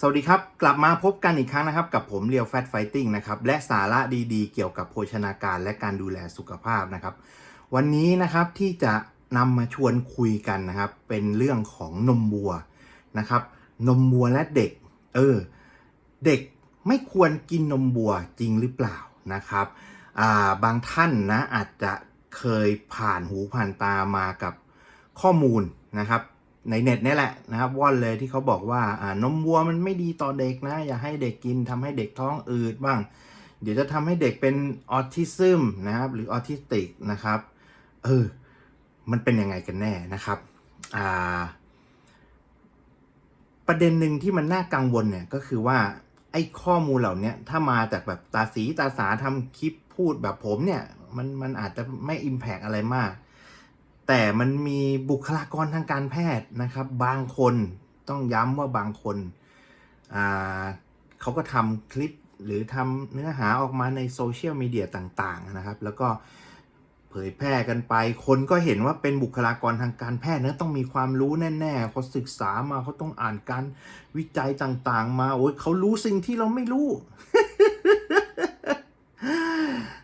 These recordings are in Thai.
สวัสดีครับ กลับมาพบกันอีกครั้งนะครับ กับผมเรียวแฟตไฟติ้งนะครับและสาระดีๆ เกี่ยวกับโภชนาการและการดูแลสุขภาพนะครับ วันนี้นะครับที่จะนำมาชวนคุยกันนะครับ เป็นเรื่องของนมวัวนะครับ นมวัวและเด็ก เออ เด็กไม่ควรกินนมวัวจริงหรือเปล่านะครับาบางท่านนะอาจจะเคยผ่านหูผ่านตามากับข้อมูลนะครับ ในเน็ตนี่แหละนะครับว่อนเลยที่เขาบอกว่าอ่านมวัวมันไม่ดีต่อเด็กนะ อย่าให้เด็กกินทำให้เด็กท้องอืดบ้าง เดี๋ยวจะทำให้เด็กเป็นออทิซึมนะครับหรือออทิสติกนะครับเออมันเป็นยังไงกันแน่นะครับอ่าประเด็นหนึ่งที่มันน่ากังวลเนี่ยก็คือว่าไอ้ข้อมูลเหล่านี้ถ้ามาจากแบบตาสีตาสาทำคลิปพูดแบบผมเนี่ยมันมันอาจจะไม่อิมแพกอะไรมาก แต่มันมีบุคลากรทางการแพทย์นะครับ บางคนต้องย้ำว่าบางคนเขาก็ทำคลิปหรือทำเนื้อหาออกมาในโซเชียลมีเดียต่างๆนะครับ แล้วก็เผยแพร่กันไป คนก็เห็นว่าเป็นบุคลากรทางการแพทย์นะต้องมีความรู้แน่ๆเขาศึกษามาเขาต้องอ่านการวิจัยต่างๆ มาโอ้ยเขารู้สิ่งที่เราไม่รู้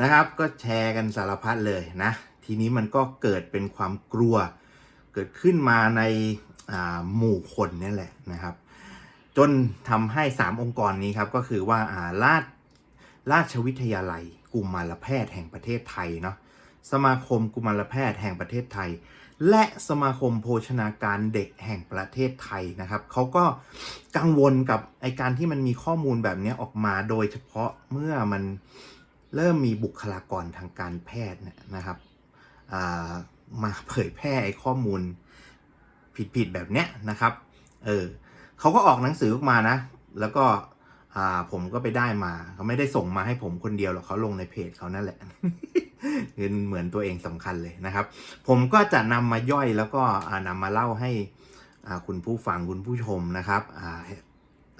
นะครับ ก็แชร์กันสารพัดเลยนะ ทีนี้มันก็เกิดเป็นความกลัว เกิดขึ้นมาในาหมู่คนนี่แหละนะครับ จนทำให้ 3 องค์กรนี้ครับก็คือว่าาราชราชวิทยาลัยกุมารแพทย์แห่งประเทศไทยเนาะสมาคมกุมารแพทย์แห่งประเทศไทย และสมาคมโภชนาการเด็กแห่งประเทศไทยนะครับเขาก็กังวลกับไอการที่มันมีข้อมูลแบบนี้ออกมาโดยเฉพาะเมื่อมันเริ่มมีบุคลากรทางการแพทย์นะครับ มาเผยแพร่ไอข้อมูลผิดๆแบบเนี้ยนะครับ เออเขาก็ออกหนังสือออกมานะ แล้วก็ผมก็ไปได้มาเขาไม่ได้ส่งมาให้ผมคนเดียวหรอกเขาลงในเพจเขานั่นแหละเหมือนตัวเองสำคัญเลยนะครับ ผมก็จะนำมาย่อยแล้วก็นำมาเล่าให้คุณผู้ฟังคุณผู้ชมนะครับ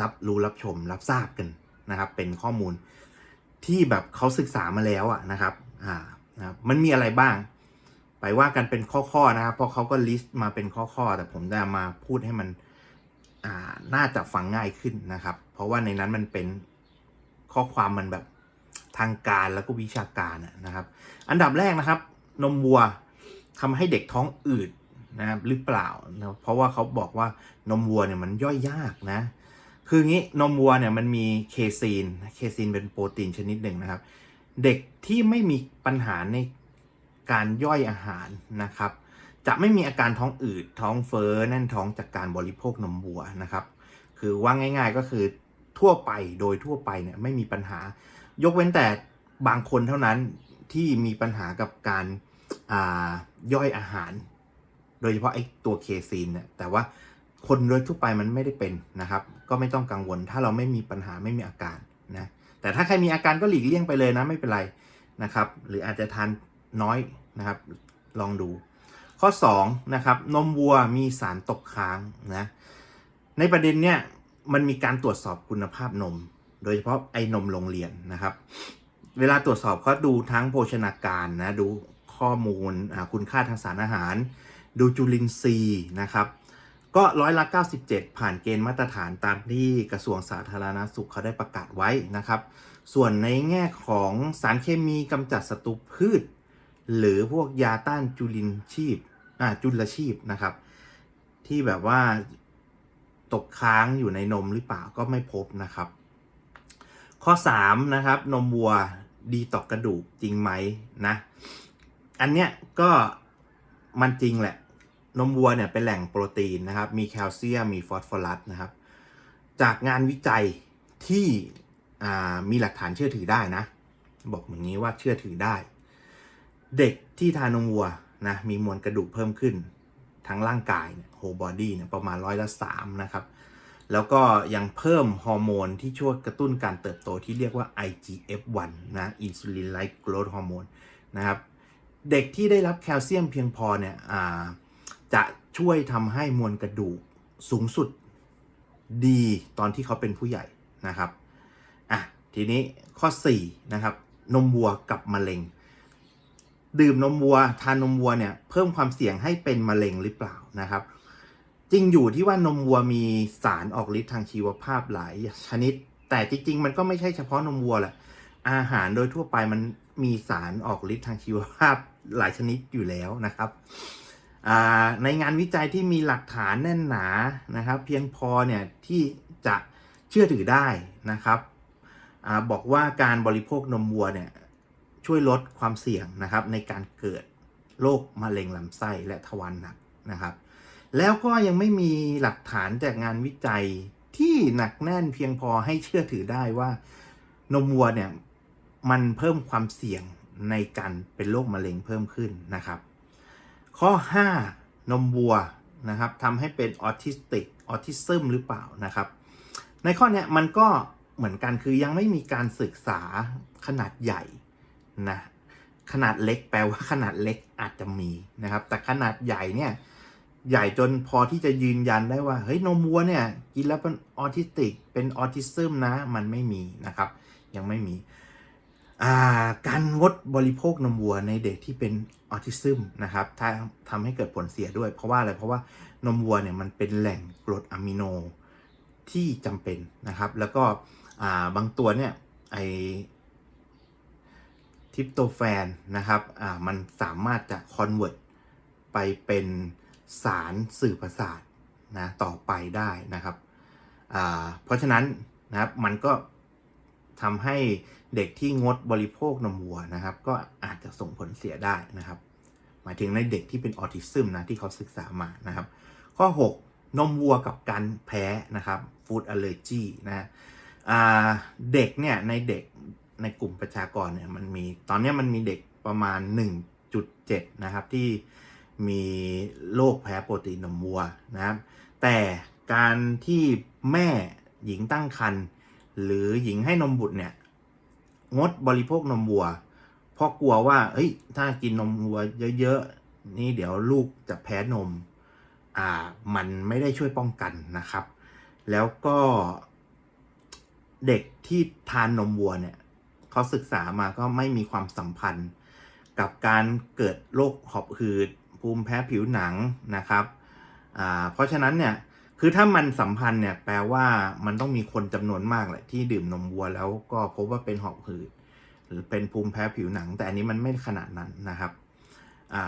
รับรู้รับชมรับทราบกันนะครับ เป็นข้อมูลที่แบบเขาศึกษามาแล้วอะนะครับ อ่านะครับมันมีอะไรบ้าง ไปว่ากันเป็นข้อๆนะครับ เพราะเขาก็ลิสต์มาเป็นข้อๆ แต่ผมจะมาพูดให้มันน่าจะฟังง่ายขึ้นนะครับ เพราะว่าในนั้นมันเป็นข้อความมันแบบทางการแล้วก็วิชาการนะครับ อันดับแรกนะครับ นมวัวทำให้เด็กท้องอืดนะครับหรือเปล่านะเพราะว่าเขาบอกว่านมวัวเนี่ยมันย่อยยากนะ คืองี้นมวัวเนี่ยมันมีเคซีน เคซีนเป็นโปรตีนชนิดหนึ่งนะครับ เด็กที่ไม่มีปัญหาใน การย่อยอาหารนะครับ จะไม่มีอาการท้องอืดท้องเฟ้อแน่นท้องจากการบริโภคนมวัวนะครับ คือว่าง่าย ๆก็คือทั่วไปโดยทั่วไปเนี่ยไม่มีปัญหา ยกเว้นแต่บางคนเท่านั้นที่มีปัญหากับการาย่อยอาหาร โดยเฉพาะไอ้ตัวเคซีนเนี่ยแต่ว่าคนโดยทั่วไปมันไม่ได้เป็นนะครับ ก็ไม่ต้องกังวล ถ้าเราไม่มีปัญหาไม่มีอาการนะแต่ถ้าใครมีอาการก็หลีกเลี่ยงไปเลยนะไม่เป็นไรนะครับ หรืออาจจะทาน น้อยนะครับ ลองดู ข้อ2นะครับนมวัวมีสารตกค้างนะในประเด็นเนี้ยมันมีการตรวจสอบคุณภาพนม โดยเฉพาะไอ้นมโรงเรียนนะครับ เวลาตรวจสอบเขาดูทั้งโภชนาการนะดูข้อมูลคุณค่าทางสารอาหาร ดูจุลินทรีย์นะครับก็ร้อยละ 97 ผ่านเกณฑ์มาตรฐานตามที่กระทรวงสาธารณาสุขเขาได้ประกาศไว้นะครับ ส่วนในแง่ของสารเคมีกำจัดศัตรูพืช หรือพวกยาต้านจุลินชีพอ่าจุลชีพนะครับ ที่แบบว่าตกค้างอยู่ในนมหรือเปล่าก็ไม่พบนะครับ ข้อ 3 นะครับ นมวัวดีต่อกระดูกจริงไหมนะ อันเนี้ยก็มันจริงแหละ นมวัวเนี่ยเป็นแหล่งโปรตีนนะครับ มีแคลเซียมมีฟอสฟอรัสนะครับ จากงานวิจัยที่มีหลักฐานเชื่อถือได้นะ บอกอย่างนี้ว่าเชื่อถือได้ เด็กที่ทานนมวัวนะมีมวลกระดูกเพิ่มขึ้น ทั้งร่างกายเนี่ยโฮบอดี้เนี่ยประมาณร้อยละสามนะครับ แล้วก็ยังเพิ่มฮอร์โมนที่ช่วยกระตุ้นการเติบโตที่เรียกว่า IGF-1 นะอินซูลินไลค์โกรทฮอร์โมนนะครับเด็กที่ได้รับแคลเซียมเพียงพอเนี่ยจะช่วยทำให้มวลกระดูกสูงสุดดีตอนที่เขาเป็นผู้ใหญ่นะครับอะทีนี้ข้อ 4 นะครับ นมวัวกับมะเร็ง ดื่มนมวัว ทานนมวัวเนี่ยเพิ่มความเสี่ยงให้เป็นมะเร็งหรือเปล่านะครับ จริงอยู่ที่ว่านมวัวมีสารออกฤทธิ์ทางชีวภาพหลายชนิด แต่จริง ๆ มันก็ไม่ใช่เฉพาะนมวัวแหละอาหารโดยทั่วไปมันมีสารออกฤทธิ์ทางชีวภาพหลายชนิดอยู่แล้วนะครับในงานวิจัยที่มีหลักฐานแน่นหนานะครับ เพียงพอเนี่ยที่จะเชื่อถือได้นะครับอบอกว่าการบริโภคนมวัวเนี่ย ช่วยลดความเสี่ยงนะครับในการเกิดโรคมะเร็งลำไส้และทวารหนักนะครับ แล้วก็ยังไม่มีหลักฐานจากงานวิจัยที่หนักแน่นเพียงพอให้เชื่อถือได้ว่านมวัวเนี่ยมันเพิ่มความเสี่ยงในการเป็นโรคมะเร็งเพิ่มขึ้นนะครับ ข้อ 5 นมวัวนะครับทำให้เป็นออทิสติกออทิซึมหรือเปล่านะครับ ในข้อนี้มันก็เหมือนกันคือยังไม่มีการศึกษาขนาดใหญ่ นะขนาดเล็กแปลว่าขนาดเล็กอาจจะมีนะครับ แต่ขนาดใหญ่เนี่ยใหญ่จนพอที่จะยืนยันได้ว่าเฮ้ยนมวัวเนี่ยกินแล้วเป็นออทิสติกเป็นออทิซึมนะมันไม่มีนะครับ ยังไม่มีาการงดบริโภคนมวัวในเด็กที่เป็นออทิซึมนะครับถ้าทำให้เกิดผลเสียด้วย เพราะว่าอะไรเพราะว่านมวัวเนี่ยมันเป็นแหล่งกรดอะมิโนที่จำเป็นนะครับ แล้วก็าบางตัวเนี่ยไอ ทิปโตแฟนนะครับอ่ามันสามารถจะคอนเวิร์ตไปเป็นสารสื่อประสาทนะต่อไปได้นะครับอ่าเพราะฉะนั้นนะครับมันก็ทำให้เด็กที่งดบริโภคนมวัวนะครับ ก็อาจจะส่งผลเสียได้นะครับ หมายถึงในเด็กที่เป็นออทิซึมนะที่เขาศึกษามานะครับ ข้อ 6 นมวัวกับการแพ้นะครับฟู้ดอัลเลอร์จีนะอ่าเด็กเนี่ยในเด็ก ในกลุ่มประชากรเนี่ยมันมีตอนนี้มันมีเด็กประมาณ 1.7 นะครับ ที่มีโรคแพ้โปรตีนนมวัวนะครับ แต่การที่แม่หญิงตั้งครรภ์หรือหญิงให้นมบุตรเนี่ยงดบริโภคนมวัว เพราะกลัวว่าเฮ้ยถ้ากินนมวัวเยอะๆนี่เดี๋ยวลูกจะแพ้นมอ่ามันไม่ได้ช่วยป้องกันนะครับ แล้วก็เด็กที่ทานนมวัวเนี่ย เขาศึกษามาก็ไม่มีความสัมพันธ์ กับการเกิดโรคหอบหืดภูมิแพ้ผิวหนังนะครับเพราะฉะนั้นเนี่ยคือถ้ามันสัมพันธ์เนี่ยแปลว่ามันต้องมีคนจำนวนมากแหละที่ดื่มนมวัวแล้วก็พบว่าเป็นหอบหืด หรือเป็นภูมิแพ้ผิวหนัง แต่อันนี้มันไม่ขนาดนั้นนะครับ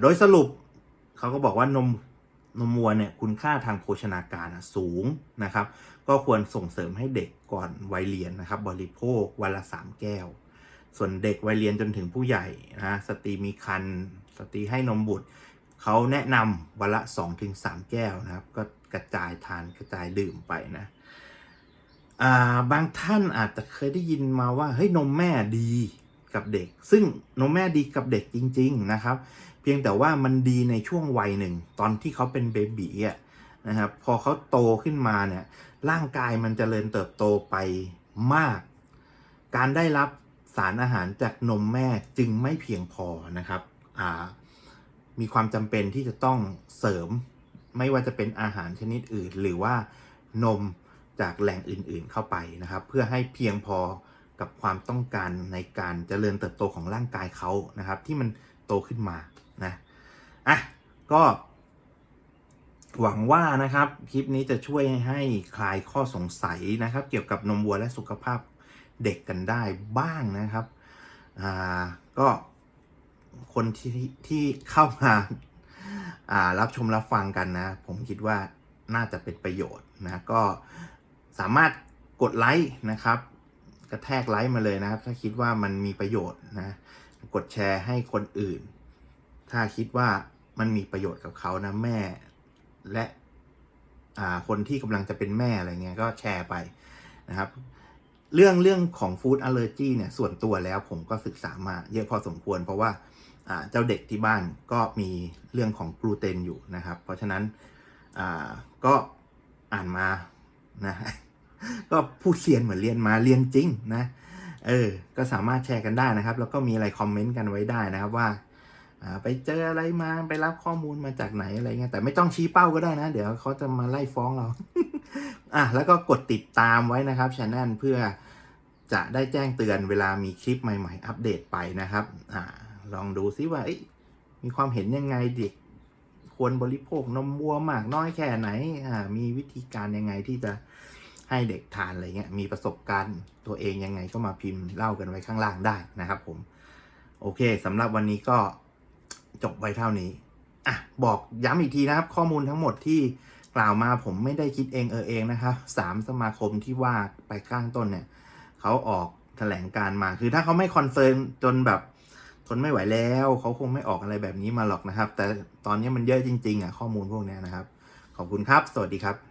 โดยสรุปเขาก็บอกว่านมนมวัวเนี่ยคุณค่าทางโภชนาการสูงนะครับ ก็ควรส่งเสริมให้เด็กก่อนวัยเรียนนะครับ บริโภควันละสามแก้ว ส่วนเด็กวัยเรียนจนถึงผู้ใหญ่นะสตรีมีครรภ์สตรีให้นมบุตรเขาแนะนำวันละ 2-3 แก้วนะครับ ก็กระจายทานกระจายดื่มไปนะอ่าบางท่านอาจจะเคยได้ยินมาว่าเฮ้ยนมแม่ดีกับเด็ก ซึ่งนมแม่ดีกับเด็กจริง ๆนะครับ เพียงแต่ว่ามันดีในช่วงวัยหนึ่ง ตอนที่เขาเป็นเบบีอะนะครับพอเขาโตขึ้นมาเนี่ยร่างกายมันจเจริญเติบโตไปมาก การได้รับารอาหารจากนมแม่จึงไม่เพียงพอนะครับมีความจำเป็นที่จะต้องเสริมไม่ว่าจะเป็นอาหารชนิดอื่น หรือว่านมจากแหล่งอื่นๆเข้าไปนะครับ เพื่อให้เพียงพอกับความต้องการในการเจริญเติบโตของร่างกายเขานะครับ ที่มันโตขึ้นมานะอะก็หวังว่านะครับ คลิปนี้จะช่วยให้คลายข้อสงสัยนะครับ เกี่ยวกับนมวัวและสุขภาพ เด็กกันได้บ้างนะครับอ่าก็คนที่ที่เข้ามาอ่ารับชมรับฟังกันนะ ผมคิดว่าน่าจะเป็นประโยชน์นะก็สามารถกดไลค์นะครับ กระแทกไลค์มาเลยนะครับ ถ้าคิดว่ามันมีประโยชน์นะ กดแชร์ให้คนอื่น ถ้าคิดว่ามันมีประโยชน์กับเขานะแม่และอ่าคนที่กำลังจะเป็นแม่อะไรเงี้ยก็แชร์ไปนะครับ เรื่องเรื่องของฟู้ดอัลเลอร์จีเนี่ยส่วนตัวแล้วผมก็ศึกษามาเยอะพอสมควร เพราะว่าเจ้าเด็กที่บ้านก็มีเรื่องของกลูเตนอยู่นะครับ เพราะฉะนั้นก็อ่านมานะก็ผู้เรียนเหมือนเรียนมาเรียนจริงนะเออก็สามารถแชร์กันได้นะครับ แล้วก็มีอะไรคอมเมนต์กันไว้ได้นะครับว่าไปเจออะไรมาไปรับข้อมูลมาจากไหนอะไรเงี้ยแต่ไม่ต้องชี้เป้าก็ได้นะ เดี๋ยวเขาจะมาไล่ฟ้องเรา อะแล้วก็กดติดตามไว้นะครับช anel เพื่อจะได้แจ้งเตือนเวลามีคลิปใหม่ ๆ อัปเดตไปนะครับอ่าลองดูซิว่าเอ๊ะมีความเห็นยังไงเด็กคควรบริโภคนมวัวมากน้อยแค่ไหนอ่ามีวิธีการยังไงที่จะให้เด็กทานอะไรเงี้ยมีประสบการณ์ตัวเองยังไงก็มาพิมพ์เล่ากันไว้ข้างล่างได้นะครับ ผม โอเคสำหรับวันนี้ก็จบไว้เท่านี้อะบอกย้ำอีกทีนะครับ ข้อมูลทั้งหมดที่ กล่าวมาผมไม่ได้คิดเองเออเองนะครับสามสมาคมที่ว่าไปข้างต้นเนี่ยเขาออกแถลงการมา คือถ้าเขาไม่คอนเฟิร์มจนแบบทนไม่ไหวแล้วเขาคงไม่ออกอะไรแบบนี้มาหรอกนะครับ แต่ตอนนี้มันเยอะจริงๆอะข้อมูลพวกนี้นะครับ ขอบคุณครับ สวัสดีครับ